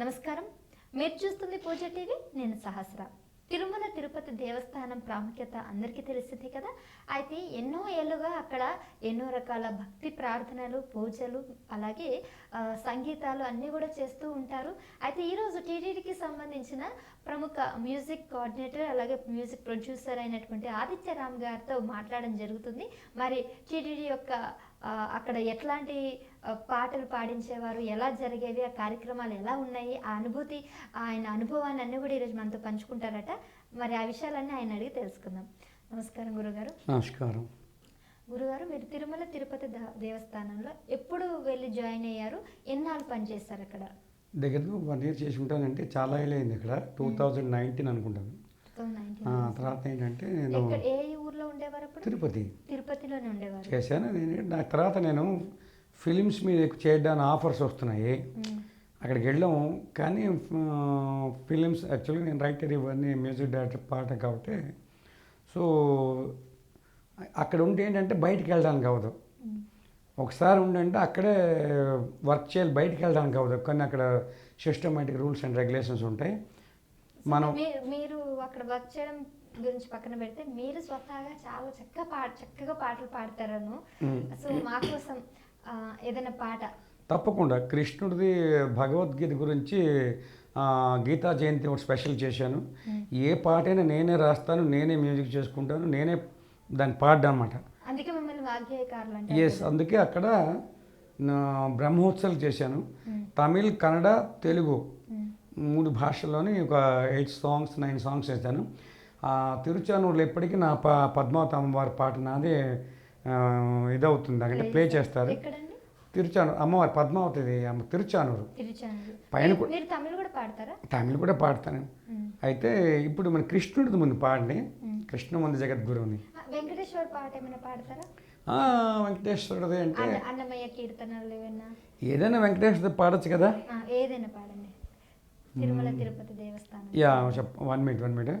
నమస్కారం. మీరు చూస్తుంది పూజ టీవీ నేను సహస్ర. తిరుమల తిరుపతి దేవస్థానం ప్రాముఖ్యత అందరికీ తెలిసిందే కదా? అయితే ఎన్నో ఏళ్ళుగా అక్కడ ఎన్నో రకాల భక్తి ప్రార్థనలు పూజలు అలాగే సంగీతాలు అన్నీ కూడా చేస్తూ ఉంటారు. అయితే ఈరోజు టీటీడీకి సంబంధించిన ప్రముఖ మ్యూజిక్ కోఆర్డినేటర్ అలాగే మ్యూజిక్ ప్రొడ్యూసర్ అయినటువంటి ఆదిత్య రామ్ గారితో మాట్లాడడం జరుగుతుంది. మరి టీటీడీ యొక్క అక్కడ ఎట్లాంటి పాటలు పాడించేవారు ఎలా జరిగేవి ఆ కార్యక్రమాలు ఎలా ఉన్నాయి ఆ అనుభూతి ఆయన అనుభవాన్ని అన్ని కూడా ఈరోజు మనతో పంచుకుంటారట. మరి ఆ విషయాలన్నీ ఆయన అడిగి తెలుసుకుందాం. నమస్కారం గురుగారు. నమస్కారం. గురుగారు మీరు తిరుమల తిరుపతి దేవస్థానంలో ఎప్పుడు వెళ్ళి జాయిన్ అయ్యారు? ఎన్నాళ్ళు పనిచేస్తారు అక్కడ? దగ్గర వన్ ఇయర్ చేసుకుంటానంటే చాలా ఏళ్ళు అయింది ఇక్కడ టూ థౌజండ్ నైన్టీన్ అనుకుంటాను. 2019. ఆ, తర్వాత ఏంటంటే నేను ఏ ఊర్లో ఉండేవారు తిరుపతి. తిరుపతిలోనే ఉండేవారు. చేశాను. నేను తర్వాత నేను ఫిలిమ్స్ మీద చేయడానికి ఆఫర్స్ వస్తున్నాయి. అక్కడికి వెళ్ళాము కానీ ఫిలిమ్స్ యాక్చువల్గా నేను రైటర్ ఇవన్నీ మ్యూజిక్ డైరెక్టర్ పాట కాబట్టి. సో అక్కడ ఉంటే ఏంటంటే బయటికి వెళ్ళడానికి అవ్వదు. ఒకసారి ఉండంటే అక్కడే వర్క్ చేయాలి బయటికి వెళ్ళడానికి అవ్వదు. కానీ అక్కడ సిస్టమేటిక్ రూల్స్ అండ్ రెగ్యులేషన్స్ ఉంటాయి. మనం మీరు అక్కడ వర్క్ చేయడం గురించి పక్కన పెడితే మీరు స్వతహాగా చాలా చక్కగా పాట చక్కగా పాటలు పాడతారను. సో మా కోసం ఏదైనా పాట? తప్పకుండా. కృష్ణుడిది భగవద్గీత గురించి గీతా జయంతి ఒకటి స్పెషల్ చేశాను. ఏ పాటైనా నేనే రాస్తాను నేనే మ్యూజిక్ చేసుకుంటాను నేనే దాన్ని పాడ్డా అనమాట అందుకే మిమ్మల్ని వాగ్గేయకారులు అంటే ఎస్ అందుకే అక్కడ బ్రహ్మోత్సవాలు చేశాను. తమిళ్ కన్నడ తెలుగు. మూడు భాషల్లోని ఒక ఎయిట్ సాంగ్స్ నైన్ సాంగ్స్ వేశాను. తిరుచానూరులో ఎప్పటికీ నా ప పద్మావతి అమ్మవారి పాట నాదే ఇదవుతుంది అంటే ప్లే చేస్తారు. తిరుచానూరు అమ్మవారి పద్మావతిది అమ్మ తిరుచానూరు. పైన తమిళ్ కూడా పాడతాను. అయితే ఇప్పుడు మన కృష్ణుడిది ముందు పాడిని మ్మ్. కృష్ణ ముందు జగద్గురువుని. ఆ, వెంకటేశ్వర పాట ఏమైనా పాడతారా? ఆ, వెంకటేశ్వరుడిది అంటే అన్నమయ్య కీర్తనలు ఏదైనా వెంకటేశ్వరుది పాడొచ్చు కదా? ఏదైనా పాడండి. తిరుమల తిరుపతి దేవస్థానం. యా చెప్ one minute one minute.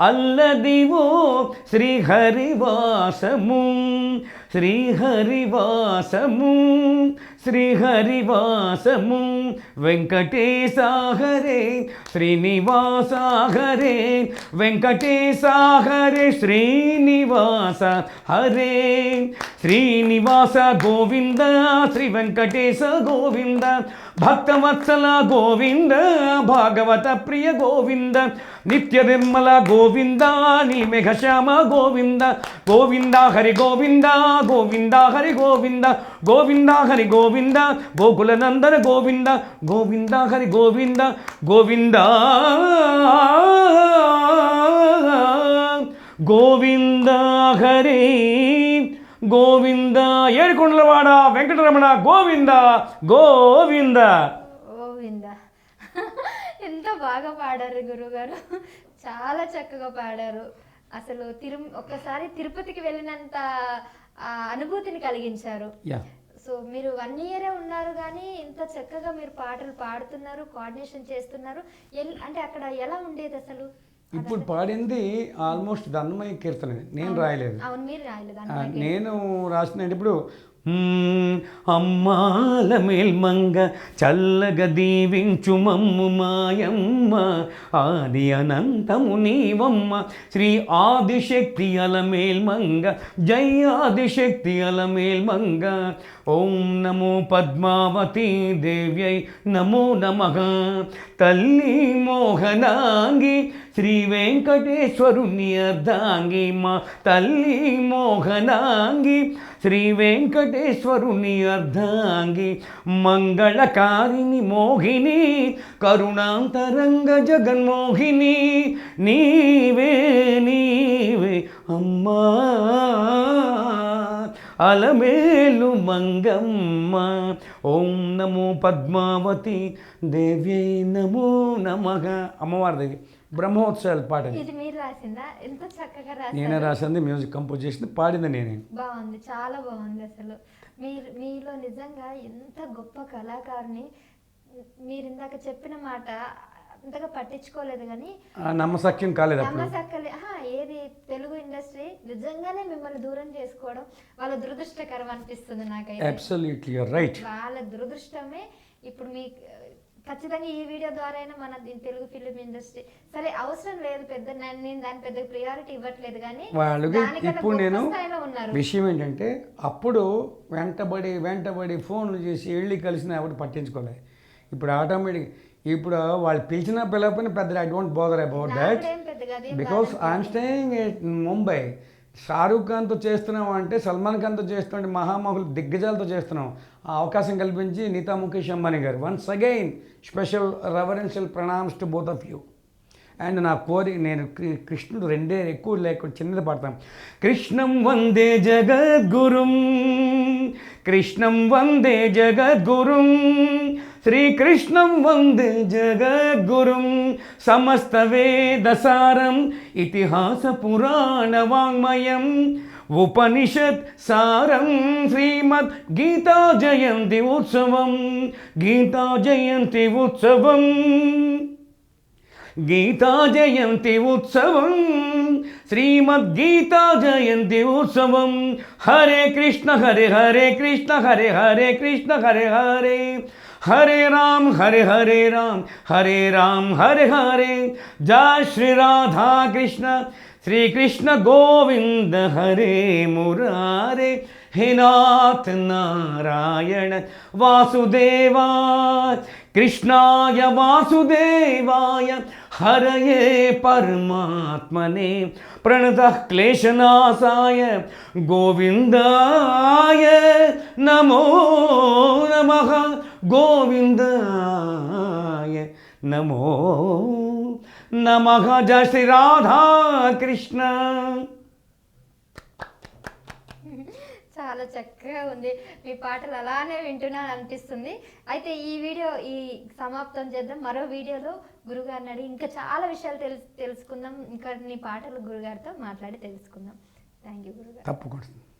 Alladivo శ్రీహరివాసము శ్రీహరివాసము శ్రీహరివాసము వెంకటేశాహరే శ్రీనివాసాహరే వెంకటేశాహరే Srinivasa Hare. Srinivasa Govinda Shri Venkatesha Govinda Bhaktavatsala Govinda భాగవత ప్రియ గోవింద నిత్య నిర్మల గోవింద నీ మెఘశ్యామ గోవింద గోవింద హరి గోవింద గోవింద హరి గోవింద గోవింద హరి గోవింద. గోకుల నందన గోవింద గోవింద హరి గోవింద గోవింద గోవింద హరి గోవింద. ఏడుకొండలవాడ వెంకటరమణ గోవింద గోవింద. గోవింద. ఎంత బాగా పాడారు గురుగారు. చాలా చక్కగా పాడారు. అసలు తిరు ఒక్కసారి తిరుపతికి వెళ్ళినంత అనుభూతిని కలిగించారు. సో మీరు వన్ ఇయరే ఉన్నారు కానీ ఇంత చక్కగా మీరు పాటలు పాడుతున్నారు కోఆర్డినేషన్ చేస్తున్నారు. అంటే అక్కడ ఎలా ఉండేది అసలు? ఇప్పుడు పాడింది ఆల్మోస్ట్ దన్నమయ్య కీర్తన నేను రాయలేదు. నేను రాసిన ఇప్పుడు అమ్మాల మేల్మంగ చల్లగ దీవించు మమ్ము మాయమ్మ. ఆది అనంతము నీవమ్మ. శ్రీ ఆదిశక్తి అల మేల్మంగ జై ఆదిశక్తి అల మేల్మంగ. ఓం నమో పద్మావతి దేవ్యై నమో నమ. తల్లి మోహనాంగి శ్రీ వెంకటేశ్వరుని అర్ధాంగి మా తల్లి మోహనాంగి. శ్రీ వెంకటేశ్వరుని అర్ధాంగి మంగళకారిణి మోహిని కరుణాంతరంగ జగన్మోహిని నీవే నీవే అమ్మా. అలమేలు మంగమ్మ. ఓం నమో పద్మావతి దేవ్యై నమో నమః. అమ్మవారిది బ్రహ్మోత్సవాల పాట ఇది. మీరు రాసిందా? ఎంత చక్కగా నేనే రాసింది మ్యూజిక్ కంపోజ్ చేసింది పాడింది నేనే. బాగుంది చాలా బాగుంది అసలు. మీరు మీలో నిజంగా ఎంత గొప్ప కళాకారుని మీరు ఇందాక చెప్పిన మాట అంతగా పట్టించుకోలేదు కానీ నమ్మసక్యం కాలేదు నమ్మసక్కలే ఏది తెలుగు ఇండస్ట్రీ నిజంగానే మిమ్మల్ని దూరం చేసుకోవడం వాళ్ళ దురదృష్టకరం అనిపిస్తుంది నాకైతే. అబ్సల్యూట్లీ రైట్ వాళ్ళ దురదృష్టమే ఇప్పుడు మీ ఖచ్చితంగా ఈ వీడియో ద్వారా అయినా మన తెలుగు ఫిలిం ఇండస్ట్రీ సరే అవసరం లేదు పెద్ద నేను దాని పెద్ద ప్రియారిటీ ఇవ్వట్లేదు కానీ దానికన్నా ఇప్పుడు నేను విషయం ఏంటంటే అప్పుడు వెంటబడి వెంటబడి ఫోన్లు చేసి వెళ్ళి కలిసిన ఎవరు పట్టించుకోలేదు ఇప్పుడు ఆటోమేటిక్ ఇప్పుడు వాళ్ళు పిలిచినా పిలవకపోయినా పెద్ద I don't bother about that because I'm staying Mumbai Shahrukh ఖాన్తో చేస్తున్నాం అంటే సల్మాన్ ఖాన్తో చేస్తుంటే మహామహులు దిగ్గజాలతో చేస్తున్నాం ఆ అవకాశం కల్పించి Neeta Mukesh Ambani garu once again special reverential pranams to both of you and నా కోరి నేను కృష్ణుడు రెండే ఎక్కువ లేకుండా చిన్నది పాడతాను కృష్ణం వందే జగద్గురుం కృష్ణం వందే జగద్గురుం శ్రీకృష్ణం వందే జగద్గురుం. సమస్త వేదసారం ఇతిహాస పురాణ వాంగ్మయం. ఉపనిషత్ సారం శ్రీమద్ గీతా జయంతి ఉత్సవం. గీతా జయంతి ఉత్సవం. గీతా జయంతి ఉత్సవం శ్రీమద్గీతా జయంతి ఉత్సవం హరే కృష్ణ హరే హరే కృష్ణ హరే హరే కృష్ణ హరే హరే హరే రామ్ హరే హరే రామ్ హరే రామ్ హరే హరే జయ శ్రీ రాధా కృష్ణ శ్రీకృష్ణ గోవింద హరే మురారే హే నాథ నారాయణ వాసుదేవా కృష్ణాయ कृष्णाय वासुदेवाय हरये परमात्मने प्रणतः क्लेशनाशाय गोविन्दाय नमो नमः। गोविन्दाय नमो नमः। जय श्रीराधाकृष्ण చాలా చక్కగా ఉంది. మీ పాటలు అలానే వింటున్నాను అనిపిస్తుంది. అయితే ఈ వీడియో ఈ సమాప్తం చేద్దాం. మరో వీడియోలో గురుగారిని అడిగి ఇంకా చాలా విషయాలు తెలుసు తెలుసుకుందాం. ఇంకా నీ పాటలు గురుగారితో మాట్లాడి తెలుసుకుందాం. థ్యాంక్ యూ గురుగారు. తప్పకుండా.